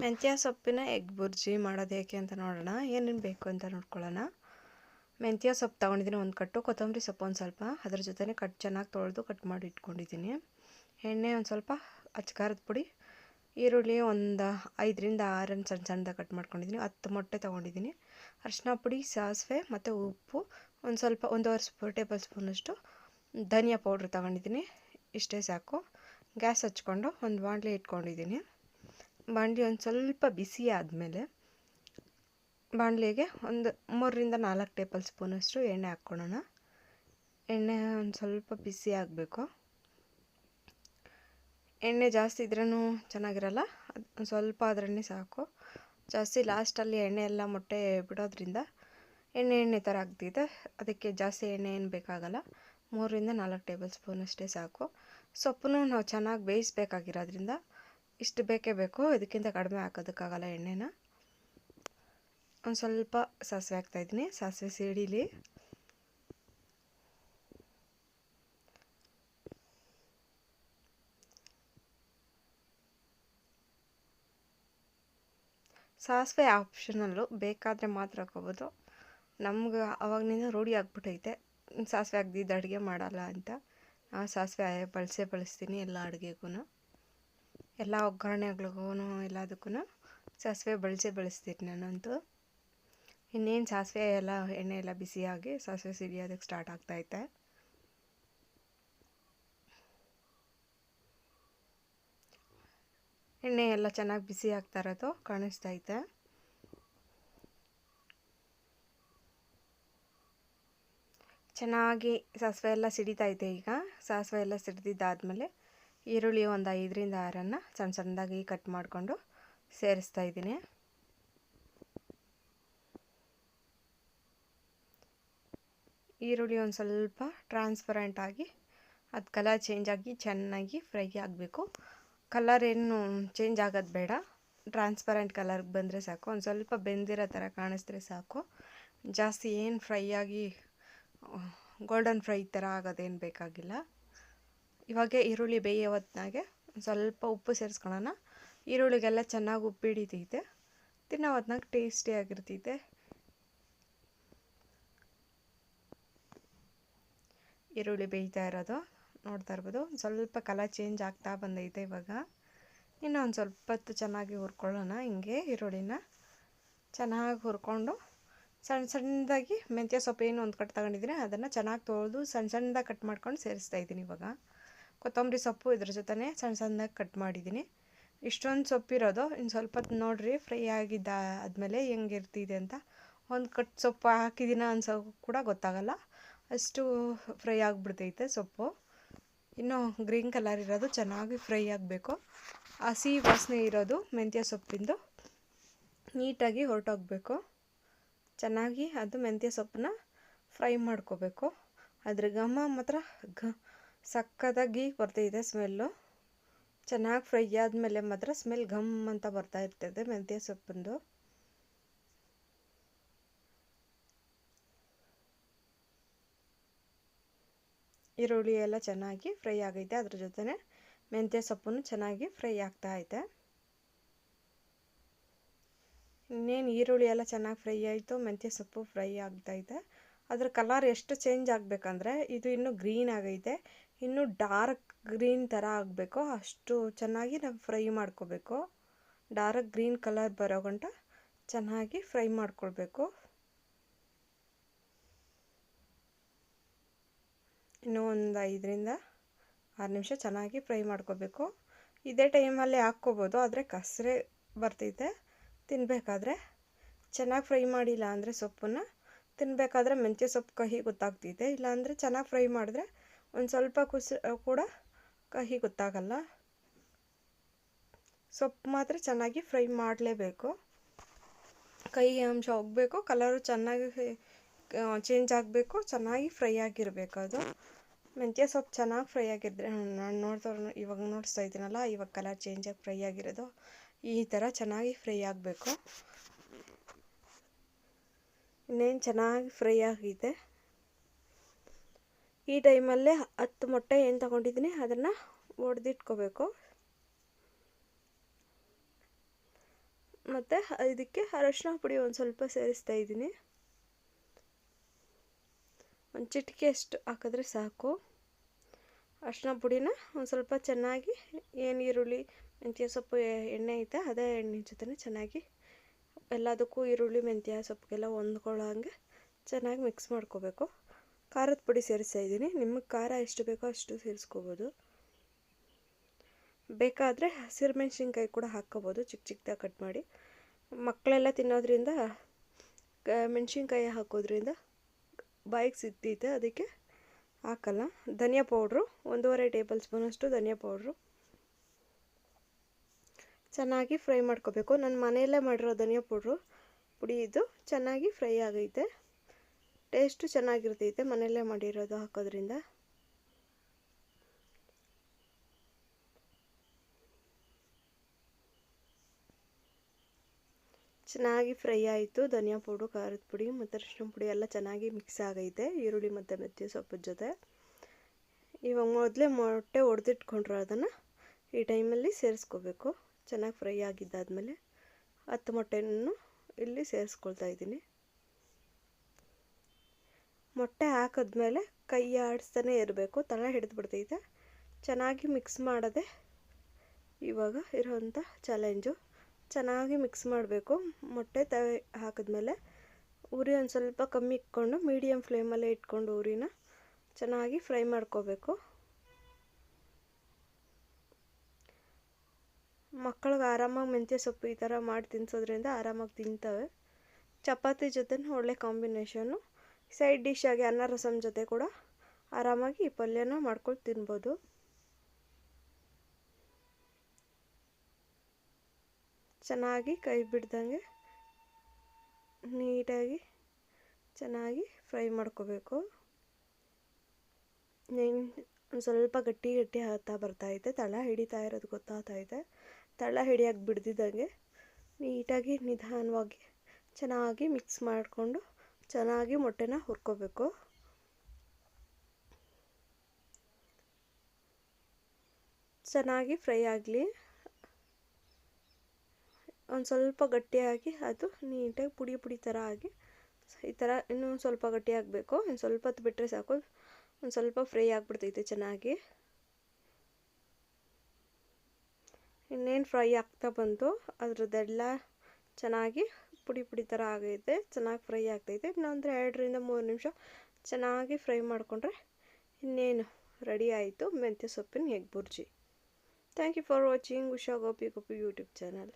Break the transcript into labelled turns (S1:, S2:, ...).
S1: ಮೆಂತ್ಯ ಸೊಪ್ಪಿನ ಎಗ್ ಬುರ್ಜಿ ಮಾಡೋದು ಹೇಗೆ ಅಂತ ನೋಡೋಣ. ಏನೇನು ಬೇಕು ಅಂತ ನೋಡ್ಕೊಳ್ಳೋಣ. ಮೆಂತ್ಯ ಸೊಪ್ಪು ತೊಗೊಂಡಿದ್ದೀನಿ ಒಂದು ಕಟ್ಟು, ಕೊತ್ತಂಬರಿ ಸೊಪ್ಪು ಒಂದು ಸ್ವಲ್ಪ. ಅದ್ರ ಜೊತೆನೇ ಕಟ್ ಚೆನ್ನಾಗಿ ತೊಳೆದು ಕಟ್ ಮಾಡಿ ಇಟ್ಕೊಂಡಿದ್ದೀನಿ. ಎಣ್ಣೆ ಒಂದು ಸ್ವಲ್ಪ ಅಚ್ಕಾರದ ಪುಡಿ, ಈರುಳ್ಳಿ ಒಂದು ಐದರಿಂದ ಆರನ್ನು ಸಣ್ಣ ಸಣ್ಣದಾಗಿ ಕಟ್ ಮಾಡ್ಕೊಂಡಿದ್ದೀನಿ. ಹತ್ತು ಮೊಟ್ಟೆ ತೊಗೊಂಡಿದ್ದೀನಿ. ಅರಿಶಿನ ಪುಡಿ, ಸಾಸಿವೆ ಮತ್ತು ಉಪ್ಪು, ಒಂದು ಸ್ವಲ್ಪ ಒಂದೂವರೆ ಸ್ಪೂ, ಟೇಬಲ್ ಸ್ಪೂನಷ್ಟು ಧನಿಯಾ ಪೌಡ್ರ್ ತೊಗೊಂಡಿದ್ದೀನಿ. ಇಷ್ಟೇ ಸಾಕು. ಗ್ಯಾಸ್ ಹಚ್ಕೊಂಡು ಒಂದು ಬಾಣಲೆ ಇಟ್ಕೊಂಡಿದ್ದೀನಿ. ಬಾಣಲಿ ಒಂದು ಸ್ವಲ್ಪ ಬಿಸಿ ಆದಮೇಲೆ ಬಾಣಲಿಗೆ ಒಂದು ಮೂರರಿಂದ ನಾಲ್ಕು ಟೇಬಲ್ ಸ್ಪೂನಷ್ಟು ಎಣ್ಣೆ ಹಾಕ್ಕೊಳ್ಳೋಣ ಎಣ್ಣೆ ಒಂದು ಸ್ವಲ್ಪ ಬಿಸಿ ಆಗಬೇಕು. ಎಣ್ಣೆ ಜಾಸ್ತಿ ಇದ್ರೂ ಚೆನ್ನಾಗಿರಲ್ಲ? ಅದು ಸ್ವಲ್ಪ ಅದರನ್ನೇ ಸಾಕು. ಜಾಸ್ತಿ ಲಾಸ್ಟಲ್ಲಿ ಎಣ್ಣೆ ಎಲ್ಲ ಮೊಟ್ಟೆ ಬಿಡೋದ್ರಿಂದ ಎಣ್ಣೆ ಎಣ್ಣೆ ಥರ ಆಗ್ತಿದೆ. ಅದಕ್ಕೆ ಜಾಸ್ತಿ ಎಣ್ಣೆ ಏನು ಬೇಕಾಗಲ್ಲ. ಮೂರರಿಂದ ನಾಲ್ಕು ಟೇಬಲ್ ಸ್ಪೂನ್ ಅಷ್ಟೇ ಸಾಕು. ಸೊಪ್ಪನ್ನೂ ನಾವು ಚೆನ್ನಾಗಿ ಬೇಯಿಸ್ಬೇಕಾಗಿರೋದ್ರಿಂದ ಇಷ್ಟು ಬೇಕೇ ಬೇಕು. ಇದಕ್ಕಿಂತ ಕಡಿಮೆ ಹಾಕೋದಕ್ಕಾಗಲ್ಲ ಎಣ್ಣೆನ. ಒಂದು ಸ್ವಲ್ಪ ಸಾಸಿವೆ ಹಾಕ್ತಾಯಿದ್ದೀನಿ ಸಾಸಿವೆ ಸಿಡಿಲಿ. ಸಾಸಿವೆ ಆಪ್ಷನಲ್ಲು ಬೇಕಾದರೆ ಮಾತ್ರ ಹಾಕೋಬೋದು ನಮ್ಗೆ ಆವಾಗಲಿಂದ ರೂಢಿ ಆಗ್ಬಿಟ್ಟೈತೆ ಸಾಸಿವೆ ಹಾಕ್ದಿದ್ದು ಅಡುಗೆ ಮಾಡಲ್ಲ ಅಂತ. ಆ ಸಾಸಿವೆ ಬಳಸೇ ಬಳಸ್ತೀನಿ ಎಲ್ಲ ಅಡುಗೆಗೂ ಎಲ್ಲ ಒಗ್ಗರಣೆಗಳಿಗೂ ಎಲ್ಲದಕ್ಕೂ ಸಾಸಿವೆ ಬಳಸೇ ಬಳಸ್ತೀನಿ ನಾನಂತೂ. ಇನ್ನೇನು ಸಾಸಿವೆ ಎಲ್ಲ ಎಣ್ಣೆ ಎಲ್ಲ ಬಿಸಿಯಾಗಿ ಸಾಸಿವೆ ಸಿಡಿಯೋದಕ್ಕೆ ಸ್ಟಾರ್ಟ್ ಆಗ್ತೈತೆ ಎಣ್ಣೆ ಎಲ್ಲ ಚೆನ್ನಾಗಿ ಬಿಸಿ ಆಗ್ತಾ ಇರೋದು ಕಾಣಿಸ್ತೈತೆ ಚೆನ್ನಾಗಿ ಸಾಸಿವೆ ಎಲ್ಲ ಸಿಡಿತೈತೆ ಈಗ. ಸಾಸಿವೆ ಎಲ್ಲ ಸಿಡಿದಿದ್ದಾದಮೇಲೆ ಈರುಳ್ಳಿ ಒಂದು ಐದರಿಂದ ಆರನ್ನು ಸಣ್ಣ ಸಣ್ಣದಾಗಿ ಕಟ್ ಮಾಡಿಕೊಂಡು ಸೇರಿಸ್ತಾ ಇದ್ದೀನಿ. ಈರುಳ್ಳಿ ಒಂದು ಸ್ವಲ್ಪ ಟ್ರಾನ್ಸ್ಪರೆಂಟ್ ಆಗಿ, ಅದು ಕಲರ್ ಚೇಂಜ್ ಆಗಿ ಚೆನ್ನಾಗಿ ಫ್ರೈ ಆಗಬೇಕು. ಕಲರ್ ಏನು ಚೇಂಜ್ ಆಗೋದು ಬೇಡ. ಟ್ರಾನ್ಸ್ಪರೆಂಟ್ ಕಲರ್ಗೆ ಬಂದರೆ ಸಾಕು. ಒಂದು ಸ್ವಲ್ಪ ಬೆಂದಿರೋ ಥರ ಕಾಣಿಸಿದ್ರೆ ಸಾಕು. ಜಾಸ್ತಿ ಏನು ಫ್ರೈ ಆಗಿ ಗೋಲ್ಡನ್ ಫ್ರೈ ಥರ ಆಗೋದೇನು ಬೇಕಾಗಿಲ್ಲ. ಇವಾಗ ಈರುಳ್ಳಿ ಬೇಯೋ ಹೊತ್ನಾಗೆ ಸ್ವಲ್ಪ ಉಪ್ಪು ಸೇರಿಸ್ಕೊಳ್ಳೋಣ ಈರುಳ್ಳಿಗೆಲ್ಲ ಚೆನ್ನಾಗಿ ಉಪ್ಪು ಹಿಡಿತೈತೆ ತಿನ್ನೋ ಹೊತ್ನಾಗ ಟೇಸ್ಟಿಯಾಗಿರ್ತೈತೆ ಈರುಳ್ಳಿ ಬೇಯ್ತಾ ಇರೋದು, ನೋಡ್ತಾ ಇರ್ಬೋದು. ಸ್ವಲ್ಪ ಕಲರ್ ಚೇಂಜ್ ಆಗ್ತಾ ಬಂದೈತೆ ಇವಾಗ. ಇನ್ನು ಒಂದು ಸ್ವಲ್ಪ ಹೊತ್ತು ಚೆನ್ನಾಗಿ ಹುರ್ಕೊಳ್ಳೋಣ ಹಿಂಗೆ ಈರುಳ್ಳಿನ. ಚೆನ್ನಾಗಿ ಹುರ್ಕೊಂಡು ಸಣ್ಣ ಸಣ್ಣದಾಗಿ ಮೆಂತ್ಯ ಸೊಪ್ಪು ಏನು ಒಂದು ಕಟ್ ತಗೊಂಡಿದ್ದೀನಿ, ಅದನ್ನು ಚೆನ್ನಾಗಿ ತೊಳೆದು ಸಣ್ಣ ಸಣ್ಣದಾಗಿ ಕಟ್ ಮಾಡ್ಕೊಂಡು ಸೇರಿಸ್ತಾ ಇದ್ದೀನಿ ಇವಾಗ. ಕೊತ್ತಂಬರಿ ಸೊಪ್ಪು ಇದ್ರ ಜೊತೆ ಸಣ್ಣ ಸಣ್ಣದಾಗಿ ಕಟ್ ಮಾಡಿದ್ದೀನಿ ಇಷ್ಟೊಂದು ಸೊಪ್ಪಿರೋದು. ಇನ್ನು ಸ್ವಲ್ಪ ನೋಡಿರಿ, ಫ್ರೈ ಆಗಿದ್ದ ಆದಮೇಲೆ ಹೆಂಗಿರ್ತಿದೆ ಅಂತ. ಒಂದು ಕಟ್ ಸೊಪ್ಪು ಹಾಕಿದ್ದೀನ ಅನ್ಸೋ ಕೂಡ ಗೊತ್ತಾಗಲ್ಲ. ಅಷ್ಟು ಫ್ರೈ ಆಗಿಬಿಡ್ತೈತೆ ಸೊಪ್ಪು. ಇನ್ನು ಗ್ರೀನ್ ಕಲರ್ ಇರೋದು, ಚೆನ್ನಾಗಿ ಫ್ರೈ ಆಗಬೇಕು. ಹಸಿ ವಾಸನೆ ಇರೋದು ಮೆಂತ್ಯ ಸೊಪ್ಪಿಂದು. ನೀಟಾಗಿ ಹೊರಟೋಗ್ಬೇಕು. ಚೆನ್ನಾಗಿ ಅದು ಮೆಂತ್ಯ ಸೊಪ್ಪನ್ನ ಫ್ರೈ ಮಾಡ್ಕೋಬೇಕು. ಅದ್ರ ಘಮ ಮಾತ್ರ ಘ ಸಕ್ಕತ್ತಾಗಿ ಬರ್ತೈತೆ ಸ್ಮೆಲ್ಲು. ಚೆನ್ನಾಗಿ ಫ್ರೈ ಆದಮೇಲೆ ಮಾತ್ರ ಸ್ಮೆಲ್ ಘಮ್ ಅಂತ ಬರ್ತಾ ಇರ್ತದೆ ಮೆಂತ್ಯ ಸೊಪ್ಪಿಂದು. ಈರುಳ್ಳಿ ಎಲ್ಲ ಚೆನ್ನಾಗಿ ಫ್ರೈ ಆಗೈತೆ. ಅದ್ರ ಜೊತೆನೆ ಮೆಂತ್ಯ ಸೊಪ್ಪನ್ನು ಚೆನ್ನಾಗಿ ಫ್ರೈ ಆಗ್ತಾ ಐತೆ. ಇನ್ನೇನು ಈರುಳ್ಳಿ ಎಲ್ಲ ಚೆನ್ನಾಗಿ ಫ್ರೈ ಆಯಿತು, ಮೆಂತ್ಯ ಸೊಪ್ಪು ಫ್ರೈ ಆಗ್ತಾ ಇದೆ ಅದ್ರ ಕಲರ್ ಎಷ್ಟು ಚೇಂಜ್ ಆಗಬೇಕಂದ್ರೆ ಇದು ಇನ್ನೂ ಗ್ರೀನ್ ಆಗೈತೆ. ಇನ್ನೂ ಡಾರ್ಕ್ ಗ್ರೀನ್ ಥರ ಆಗಬೇಕು. ಅಷ್ಟು ಚೆನ್ನಾಗಿ ನಾವು ಫ್ರೈ ಮಾಡ್ಕೋಬೇಕು. ಡಾರ್ಕ್ ಗ್ರೀನ್ ಕಲರ್ ಬರೋ ಗಂಟ ಚೆನ್ನಾಗಿ ಫ್ರೈ ಮಾಡ್ಕೊಳ್ಬೇಕು. ಇನ್ನೂ ಒಂದು ಐದರಿಂದ ಆರು ನಿಮಿಷ ಚೆನ್ನಾಗಿ ಫ್ರೈ ಮಾಡ್ಕೋಬೇಕು ಇದೇ ಟೈಮಲ್ಲಿ ಹಾಕ್ಕೋಬೋದು, ಆದರೆ ಕಸರೆ ಬರ್ತೈತೆ. ತಿನ್ನಬೇಕಾದ್ರೆ ಚೆನ್ನಾಗಿ ಫ್ರೈ ಮಾಡಿಲ್ಲ ಅಂದರೆ ಸೊಪ್ಪನ್ನು ತಿನ್ನಬೇಕಾದ್ರೆ ಮೆಂತ್ಯ ಸೊಪ್ಪು ಕಹಿ ಗೊತ್ತಾಗ್ತೈತೆ. ಇಲ್ಲಾಂದರೆ ಚೆನ್ನಾಗಿ ಫ್ರೈ ಮಾಡಿದ್ರೆ ಒಂದು ಸ್ವಲ್ಪ ಕುಸ್ ಕೂಡ ಕಹಿ ಗೊತ್ತಾಗಲ್ಲ. ಸೊಪ್ಪು ಮಾತ್ರ ಚೆನ್ನಾಗಿ ಫ್ರೈ ಮಾಡಲೇಬೇಕು. ಕಹಿ ಅಂಶ ಹೋಗಬೇಕು, ಕಲರು ಚೆನ್ನಾಗಿ ಚೇಂಜ್ ಆಗಬೇಕು, ಚೆನ್ನಾಗಿ ಫ್ರೈ ಆಗಿರಬೇಕು ಅದು. ಮೆಂತ್ಯ ಸೊಪ್ಪು ಚೆನ್ನಾಗಿ ಫ್ರೈ ಆಗಿದ್ರೆ ನಾನು ನೋಡ್ತಾ, ಇವಾಗ ನೋಡಿಸ್ತಾ ಇದ್ದೀನಲ್ಲ, ಇವಾಗ ಕಲರ್ ಚೇಂಜ್ ಆಗಿ ಫ್ರೈ ಆಗಿರೋದು, ಈ ಥರ ಚೆನ್ನಾಗಿ ಫ್ರೈ ಆಗಬೇಕು. ಇನ್ನೇನು ಚೆನ್ನಾಗಿ ಫ್ರೈ ಆಗಿದೆ. ಈ ಟೈಮಲ್ಲೇ ಹತ್ತು ಮೊಟ್ಟೆ ಏನು ತಗೊಂಡಿದ್ದೀನಿ, ಅದನ್ನು ಒಡೆದಿಟ್ಕೋಬೇಕು. ಮತ್ತು ಇದಕ್ಕೆ ಅರಶಿನ ಪುಡಿ ಒಂದು ಸ್ವಲ್ಪ ಸೇರಿಸ್ತಾ ಇದ್ದೀನಿ. ಒಂದು ಚಿಟಿಕೆ ಅಷ್ಟು ಹಾಕಿದ್ರೆ ಸಾಕು. ಅರಶಿನ ಪುಡಿನ ಒಂದು ಸ್ವಲ್ಪ ಚೆನ್ನಾಗಿ ಏನು ಈರುಳ್ಳಿ, ಮೆಂತ್ಯ ಸೊಪ್ಪು ಎಣ್ಣೆ ಐತೆ, ಅದೇ ಎಣ್ಣೆ ಜೊತೆ ಚೆನ್ನಾಗಿ ಎಲ್ಲದಕ್ಕೂ ಈರುಳ್ಳಿ, ಮೆಂತ್ಯ ಸೊಪ್ಪಿಗೆಲ್ಲ ಹೊಂದ್ಕೊಳ್ಳೋ ಹಂಗೆ ಚೆನ್ನಾಗಿ ಮಿಕ್ಸ್ ಮಾಡ್ಕೋಬೇಕು. ಖಾರದ ಪುಡಿ ಸೇರಿಸ್ತಾ ಇದ್ದೀನಿ. ನಿಮಗೆ ಖಾರ ಎಷ್ಟು ಬೇಕೋ ಅಷ್ಟು ಸೇರಿಸ್ಕೋಬೋದು. ಬೇಕಾದರೆ ಹಸಿರು ಮೆಣಸಿನ್ಕಾಯಿ ಕೂಡ ಹಾಕ್ಕೋಬೋದು. ಚಿಕ್ಕ ಚಿಕ್ಕದಾಗಿ ಕಟ್ ಮಾಡಿ. ಮಕ್ಕಳೆಲ್ಲ ತಿನ್ನೋದ್ರಿಂದ ಮೆಣಸಿನ್ಕಾಯಿ ಹಾಕೋದ್ರಿಂದ ಬಾಯಿಗೆ ಸಿದ್ದೈತೆ ಅದಕ್ಕೆ ಹಾಕಲ್ಲ. ಧನಿಯಾ ಪೌಡ್ರು, ಒಂದೂವರೆ ಟೇಬಲ್ ಸ್ಪೂನಷ್ಟು ಧನಿಯಾ ಪೌಡ್ರು. ಚೆನ್ನಾಗಿ ಫ್ರೈ ಮಾಡ್ಕೋಬೇಕು. ನಾನು ಮನೆಯಲ್ಲೇ ಮಾಡಿರೋ ಧನಿಯಾ ಪೌಡ್ರು ಪುಡಿ ಇದು ಚೆನ್ನಾಗಿ ಫ್ರೈ ಆಗೈತೆ. ಟೇಸ್ಟು ಚೆನ್ನಾಗಿರ್ತೈತೆ, ಮನೆಯಲ್ಲೇ ಮಾಡಿರೋದು ಹಾಕೋದ್ರಿಂದ. ಚೆನ್ನಾಗಿ ಫ್ರೈ ಆಯಿತು. ಧನಿಯಾ ಪೌಡ್ರು, ಖಾರದ ಪುಡಿ ಮತ್ತು ಅರಿಶಿನ ಪುಡಿ ಎಲ್ಲ ಚೆನ್ನಾಗಿ ಮಿಕ್ಸ್ ಆಗೈತೆ, ಈರುಳ್ಳಿ ಮತ್ತು ಮೆತ್ತಿ ಸೊಪ್ಪು ಜೊತೆ. ಇವಾಗ ಮೊದಲೇ ಮೊಟ್ಟೆ ಒಡೆದಿಟ್ಕೊಂಡ್ರು ಅದನ್ನು, ಈ ಟೈಮಲ್ಲಿ ಸೇರಿಸ್ಕೋಬೇಕು. ಚೆನ್ನಾಗಿ ಫ್ರೈ ಆಗಿದ್ದಾದಮೇಲೆ ಹತ್ತು ಮೊಟ್ಟೆನೂ ಇಲ್ಲಿ ಸೇರಿಸ್ಕೊಳ್ತಾ ಇದ್ದೀನಿ. ಮೊಟ್ಟೆ ಹಾಕಿದ್ಮೇಲೆ ಕೈ ಆಡಿಸ್ತಾನೆ ಇರಬೇಕು. ತಳ ಹಿಡಿದು ಬಿಡ್ತೈತೆ ಚೆನ್ನಾಗಿ ಮಿಕ್ಸ್ ಮಾಡೋದೆ ಇವಾಗ ಇರೋವಂಥ ಚಾಲೆಂಜು ಚೆನ್ನಾಗಿ ಮಿಕ್ಸ್ ಮಾಡಬೇಕು. ಮೊಟ್ಟೆ ತವೆ ಹಾಕಿದ್ಮೇಲೆ ಉರಿ ಒಂದು ಸ್ವಲ್ಪ ಕಮ್ಮಿ ಇಟ್ಕೊಂಡು ಮೀಡಿಯಮ್ ಫ್ಲೇಮಲ್ಲೇ ಇಟ್ಕೊಂಡು ಉರಿನ ಚೆನ್ನಾಗಿ ಫ್ರೈ ಮಾಡ್ಕೋಬೇಕು. ಮಕ್ಕಳಿಗೆ ಆರಾಮಾಗಿ ಮೆಂತ್ಯ ಸೊಪ್ಪು ಈ ಥರ ಮಾಡಿ ತಿನ್ನಿಸೋದ್ರಿಂದ ಆರಾಮಾಗಿ ತಿಂತವೆ. ಚಪಾತಿ ಜೊತೆ ಒಳ್ಳೆ ಕಾಂಬಿನೇಷನ್ನು ಸೈಡ್ ಡಿಶ್ ಆಗಿ ಅನ್ನ ರಸಮ್ ಜೊತೆ ಕೂಡ ಆರಾಮಾಗಿ ಈ ಪಲ್ಯನ ಮಾಡ್ಕೊಂಡು ತಿನ್ಬೋದು. ಚೆನ್ನಾಗಿ ಕೈ ಬಿಡ್ದಂಗೆ ನೀಟಾಗಿ ಚೆನ್ನಾಗಿ ಫ್ರೈ ಮಾಡ್ಕೋಬೇಕು. ಒಂದು ಸ್ವಲ್ಪ ಗಟ್ಟಿ ಗಟ್ಟಿ ಆಗ್ತಾ ಬರ್ತಾಯಿದೆ ತಳ ಹಿಡಿತಾ ಇರೋದು ಗೊತ್ತಾಗ್ತೈತೆ ತಳ ಹಿಡಿಯೋಕೆ ಬಿಡ್ದಿದ್ದಂಗೆ ನೀಟಾಗಿ ನಿಧಾನವಾಗಿ ಚೆನ್ನಾಗಿ ಮಿಕ್ಸ್ ಮಾಡಿಕೊಂಡು ಚೆನ್ನಾಗಿ ಮೊಟ್ಟೆನ ಹುರ್ಕೋಬೇಕು. ಚೆನ್ನಾಗಿ ಫ್ರೈ ಆಗಲಿ. ಒಂದು ಸ್ವಲ್ಪ ಗಟ್ಟಿಯಾಗಿ ಅದು ನೀಟಾಗಿ ಪುಡಿ ಪುಡಿ ಥರ ಆಗಿ, ಈ ಥರ ಇನ್ನೂ ಸ್ವಲ್ಪ ಗಟ್ಟಿ ಆಗಬೇಕು. ಒಂದು ಸ್ವಲ್ಪ ಹೊತ್ತು ಬಿಟ್ಟರೆ ಸಾಕು. ಒಂದು ಸ್ವಲ್ಪ ಫ್ರೈ ಆಗಿಬಿಡ್ತೈತೆ ಚೆನ್ನಾಗಿ. ಇನ್ನೇನು ಫ್ರೈ ಆಗ್ತಾ ಬಂತು, ಅದರದ್ದೆಲ್ಲ ಚೆನ್ನಾಗಿ ಪುಡಿ ಪುಡಿ ಥರ ಆಗೈತೆ, ಚೆನ್ನಾಗಿ ಫ್ರೈ ಆಗ್ತೈತೆ. ಇನ್ನೊಂದು ಎರಡರಿಂದ ಮೂರು ನಿಮಿಷ ಚೆನ್ನಾಗಿ ಫ್ರೈ ಮಾಡಿಕೊಂಡ್ರೆ ಇನ್ನೇನು ರೆಡಿ ಆಯಿತು ಮೆಂತ್ಯ ಸೊಪ್ಪಿನ egg bhurji. Thank you for watching Usha Gopi Gopi YouTube channel